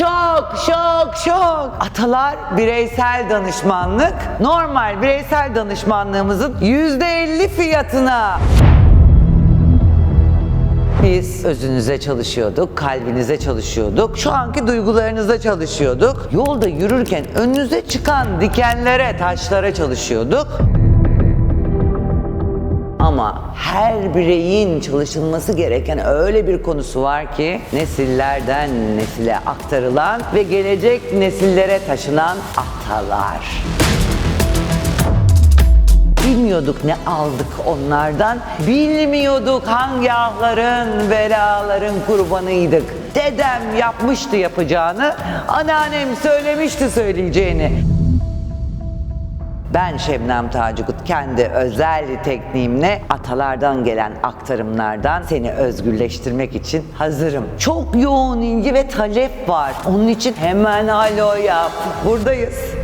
Şok, şok, şok. Atalar bireysel danışmanlık. Normal bireysel danışmanlığımızın %50 fiyatına. Biz özünüze çalışıyorduk, kalbinize çalışıyorduk, şu anki duygularınıza çalışıyorduk. Yolda yürürken önünüze çıkan dikenlere, taşlara çalışıyorduk. Ama her bireyin çalışılması gereken öyle bir konusu var ki nesillerden nesile aktarılan ve gelecek nesillere taşınan atalar. Bilmiyorduk ne aldık onlardan. Bilmiyorduk hangi ahların, belaların kurbanıydık. Dedem yapmıştı yapacağını, anneannem söylemişti söyleyeceğini. Ben Şebnem Tacıkut kendi özel tekniğimle atalardan gelen aktarımlardan seni özgürleştirmek için hazırım. Çok yoğun ilgi ve talep var. Onun için hemen alo yap. Buradayız.